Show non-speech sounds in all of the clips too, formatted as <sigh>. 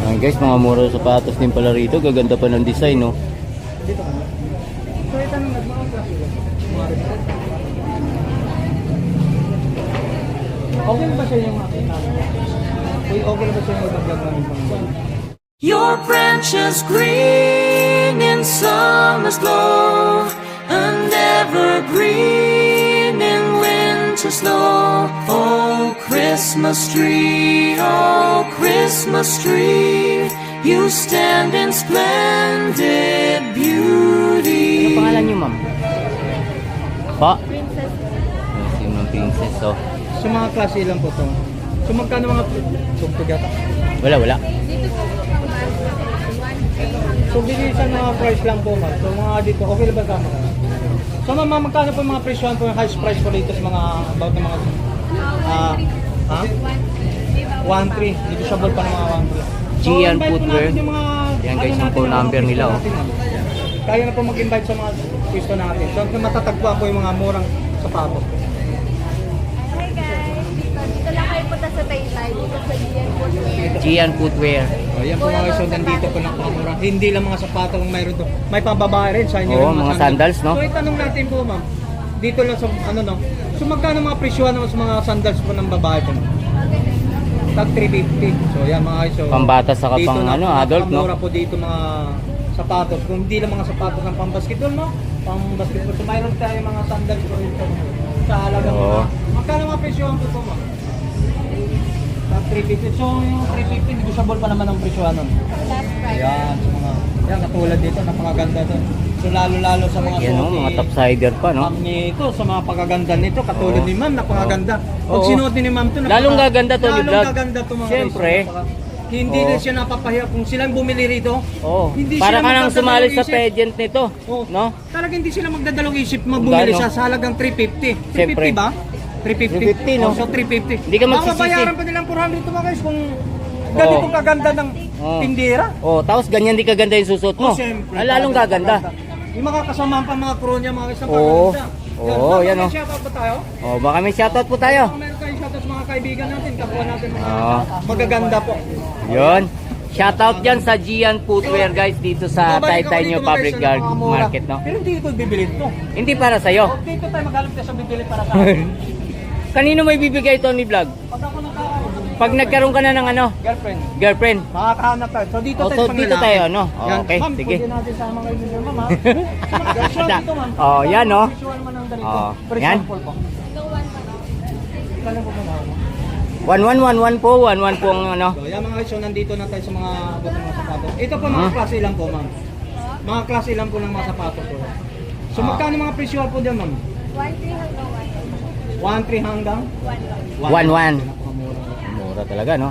Ayan guys, mga mura sapatos din pala rito. Gaganda pa ng design, no? Dito ka na. So ito nang. Okay ba siya yung? Uy, okay ba siya yung mag-vlog namin pang Your branches green in summer's glow and evergreen in winter snow. Oh, Christmas tree, oh, Christmas tree, you stand in splendid Ano beauty. pangalan niyo, ma'am? Pa? Princess. Si ma'am Princess, oh. So mga klase lang po to. So magkano mga tugtog yata? Wala, wala. So bilisan mga price lang po ma'am. So mga dito, okay na ba kama? So ma'am, magkano po yung mga presyohan po yung highest price po dito sa mga about ng mga ah ha? 1.3. Negotiable pa ng mga 1.3. Gian Footwear. Yan, guys, ano yung phone number nila, oh. Kaya na po mag-invite sa mga pwesto natin. So matatagpuan po yung mga murang sapatos. Hi guys! Dito, dito lang kayo punta sa Taytay, dito sa GN Footwear. Gian Footwear. Oh, yan po mga so nandito po ng pamura. Hindi lang mga sapatos ang mayroon to. May pambabae rin sa inyo. Oo, rin mga sandals, no? So itanong natin po ma'am. Dito lang sa ano no. So magkano mga presyo naman sa mga sandals po ng babae po? Tag 350. So yan mga guys. So, Pambata saka dito pang na- ano, adult, no? napakamura po dito mga sapatos. Kung hindi lang mga sapatos ng pambasketball, no? Pambasketball. So mayroon tayo mga sandals po rito. Sa halagang Oo. mga, magkano mga presyo po po ma'am? Tag 350. So yung 350, negotiable pa naman ang presyo nun. Last price. Ayan, sa mga, yan, katulad dito, napakaganda to. So, lalo-lalo sa mga Yan, oh, suot mga ni- topsider pa, no? Ma'am nito, sa mga pagaganda nito, katulad Oo. ni ma'am, napakaganda. Pag Oo. sinuot ni ma'am to, Lalong gaganda to, ni Lalong Vlog. gaganda to mga Siyempre. guys, napaka- Hindi Oo. rin siya napapahiya kung silang bumili rito. Oo. Hindi Para sila ka nang magdadalawang sumali sa isip. pageant nito, Oo. no? Talagang hindi sila magdadalawang isip magbumili Gano? sa sa halagang 350. 350 Siyempre. ba? 350. 350, no? Oh, so 350. Hindi ka magsisisi. Babayaran pa nilang 400 to mga guys kung ganito Oo. kaganda ng Oo. tindera. Oh, tapos ganyan di kaganda yung susot mo. Oh, siyempre. Ah, lalong gaganda. Yung mga kasamahan pa mga crew niya, mga isang Oo. Oo, yan, oh. Shoutout ba tayo? Oh, baka may shoutout po tayo. Baka meron tayong shoutout sa mga kaibigan natin, kapwa natin mga Oo. magaganda po. Yun. Shoutout dyan sa Gian Footwear guys dito sa Taytay New Public guys, sa Guard. Market, no? Pero hindi ito bibili ito. Hindi para sa'yo. Oh, dito tayo magalit tayo sa bibili para sa akin. <laughs> Kanino may bibigay ito ni Vlog? Pag nagkaroon ka na ng ano, girlfriend, girlpend. makakahanap tayo. So dito Oh, tayo so sa dito tayo, no? Oh, Yan. okay, ma'am, sige. pwede natin sama kayo ninyo, ma'am, ha? <laughs> Dito, ma'am. Oh, yan, no? Visual man ang ganito. Oh, For yan. example po. Kailan po ba na ako? 1111 po, 11 po ang ano. So, yan mga so nandito na tayo sa mga abot ng mga sapatos. Ito po mga Hmm? klase lang po, ma'am. Mga klase lang po ng mga sapatos po. So Ah. magkano mga presyo po dyan, ma'am? 1-3 hanggang 1.3 hanggang 1 1-1. Napakamura. Mura talaga, no?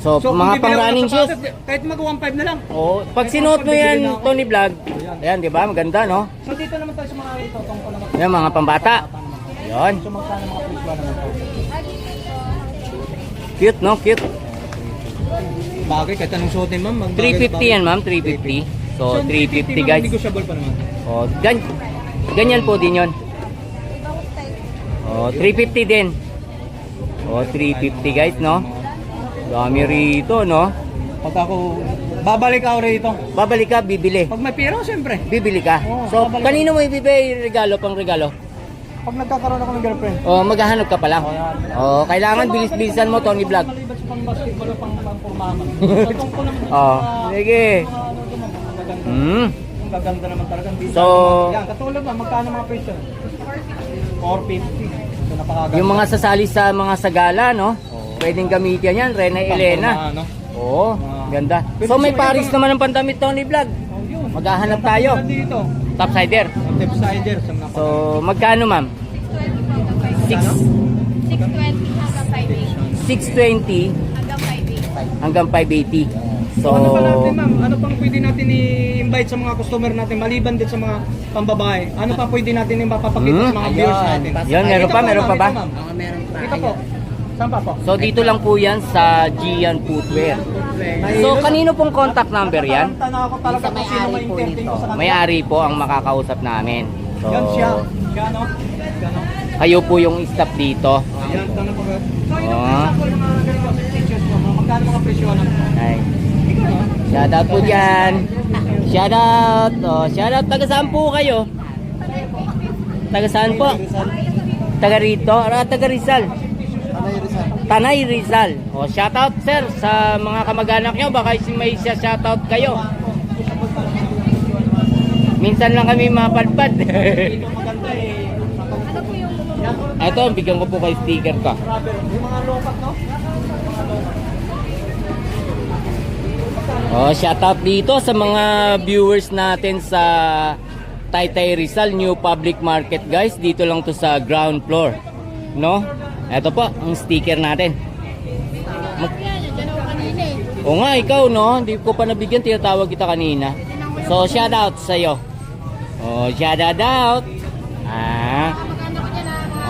So, kung mga bibili pang ako ng running shoes. sapatos, Kahit mag 1.5 na lang. Oh, pag sinuot mo yan, ako. Tony Vlog, Ayan. di ba? Maganda, no? So dito naman tayo sa mga ito, tungkol naman. Yan, mga pambata. Yun. So magkano mga presyo naman po? Cute, no? Cute. Bagay, kahit anong suotin, ma'am. mag- 350 yan, ma'am. 350. So, 350 ma'am, guys. Negotiable pa naman. Oh, gan ganyan po din yun. Oh, 350 din. Oh, 350 guys, no? Dami rito, no? Pag ako, babalik ako rito. Babalik ka, bibili. Pag may pera, siyempre. Bibili ka. Oo, So, babalik. kanino mo ibibigay regalo, pang regalo? Pag nagkakaroon ako ng girlfriend. Oh, maghahanap ka pa lang. Oh, kailangan bilis-bilisan mo, Tony Vlog. Maliban sa pang basketball o pang pang purmaman. <laughs> Sa tungkol naman Oh, sige. ano. Hmm. Ang gaganda naman talaga. ang So-. Yan, katulad ba, magkano mga presyo? 450. So, napakaganda. Yung mga sasali sa mga sagala, no? Pwedeng gamitin yan, Rena Elena. Pang-purma, no? Oo, ganda. So may Paris naman ng pandamit, Tony Vlog. Oh, yun. Maghahanap tayo. Dito. Topsider. Ang. Sa mga So, magkano ma'am? 620 hanggang 580. 620 Hanggang 580. hanggang 580. So, So, ano pa natin ma'am? Ano pang pwede natin i-invite sa mga customer natin maliban din sa mga pambabae? Ano pa pwede natin ipapakita Hmm? sa mga viewers natin? Yan, meron pa, meron pa ba? Ito, ma'am. Ito po. Saan pa po? so dito lang po yan sa Gian Footwear. So, kanino pong contact number yan? Tanaw ko talaga kung sino may intending ko sa kanila. May-ari po ang makakausap namin. So, Yan siya. Siya no? Siya no? kayo po yung staff dito. Yan, tanong ko. So, ito po yung mga ganito magkano mga presyo ng Ay. Shoutout po dyan. Shoutout. Oh, shoutout. Taga saan po kayo? Taga saan po? Taga rito? Ah, taga Rizal. Tanay Rizal. O, shoutout sir sa mga kamag-anak nyo. Baka may siya shoutout kayo. Minsan lang kami mapadpad. <laughs> Ito. Ano bigyan ko po kay sticker ka. Yung mga lopat, no? Mga lopat. Oh, shoutout dito sa mga viewers natin sa Taytay Rizal New Public Market guys. Dito lang to sa ground floor. No? Ito po, ang sticker natin. Mag- o nga, ikaw no? Hindi ko pa nabigyan, tinatawag kita kanina. So, shoutout sa'yo. Oh, shoutout out. Ah.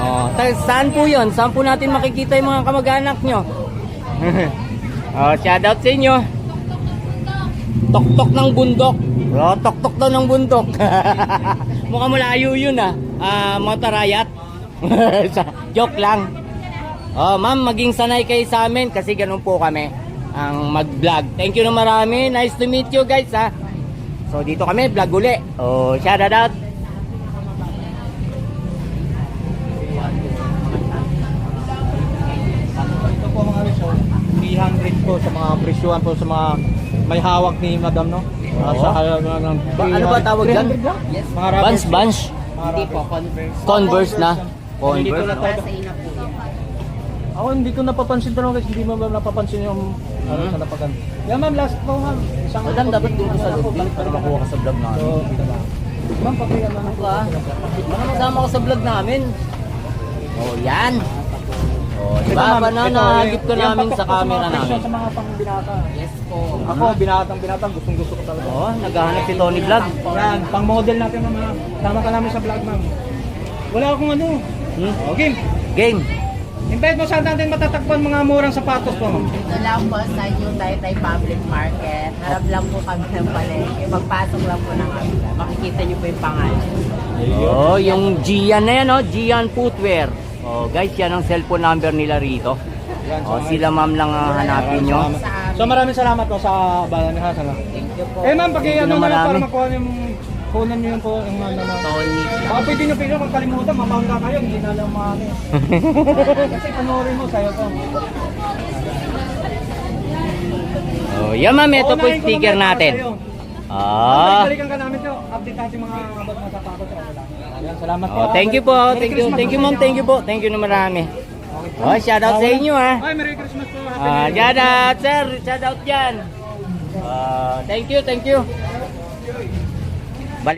Oh, saan po yun? Saan po natin makikita yung mga kamag-anak nyo? <laughs> oh, shoutout sa inyo. Tok-tok ng bundok. Oh, tok-tok daw ng bundok. <laughs> Mukhang malayo yun ah. Ah, motorayat. Sa- <laughs> Joke lang. Oh, ma'am, maging sanay kayo sa amin kasi ganun po kami ang mag-vlog. Thank you na marami. Nice to meet you guys ha. So dito kami, vlog uli. Oh, shout out. Po sa mga presyuhan po sa mga may hawak ni madam, no? Ah, Oo. sa halaga ng Ba- ano ba tawag? 300 lang? Mga rubber Bunch, shoes. bunch. Hindi po, Converse. Converse na. Hindi ko Converse. na tayo. Ako hindi ko napapansin to guys, hindi mo ba napapansin yung ano Hmm. sa napagan. Yeah ma'am, last po ma'am. Isang Madam, dapat dito sa loob Balik para makuha ka sa vlog So, namin. ma'am, pakinggan na lang po. Ba? Mga kasama ko sa vlog namin. Oh, yan. Oh, di ba? Pananagip ko yan, namin sa mga camera namin. Sa mga pangbinata. Yes po. Ako, binatang binatang, gustong gusto ko talaga. Oh, naghahanap si Tony Vlog. Yan, pang model natin ma'am. Tama ka namin sa vlog ma'am. Wala akong ano. Hmm? Oh, game. Game. Invite mo saan natin matatagpuan mga murang sapatos po ma'am. Ito lang po sa New Taytay Public Market. Harap lang po kami ng palengke. Magpasok lang po ng kabila. Makikita niyo po yung pangalan. Oh, yung Gian na yan, oh. Gian Footwear. Oh, guys, yan ang cellphone number nila rito. Yan, Oh, sila ma'am lang ang hanapin nyo. So maraming salamat po sa balan ni Hasan. Thank you po. Eh ma'am, pag ano na lang para makuha yung kunan niyo yung po yung ano. Tony. Baka pwede niyo pila kung kalimutan, mamangga kayo, hindi na lang maano. <laughs> Kasi panoorin mo sa'yo to. Oh, yan ma'am, ito po yung sticker natin. Ah. Balikan ka namin to. Update natin mga abot na. Yan, salamat po. Oh, thank you po. Thank you. Thank you ma'am. Thank you po. Thank you na marami. Oh, shout out sa inyo ah. Ay, Merry Christmas po. Happy Ah, New Year. shout out sir. Shout out dyan. Ah, thank you, thank you.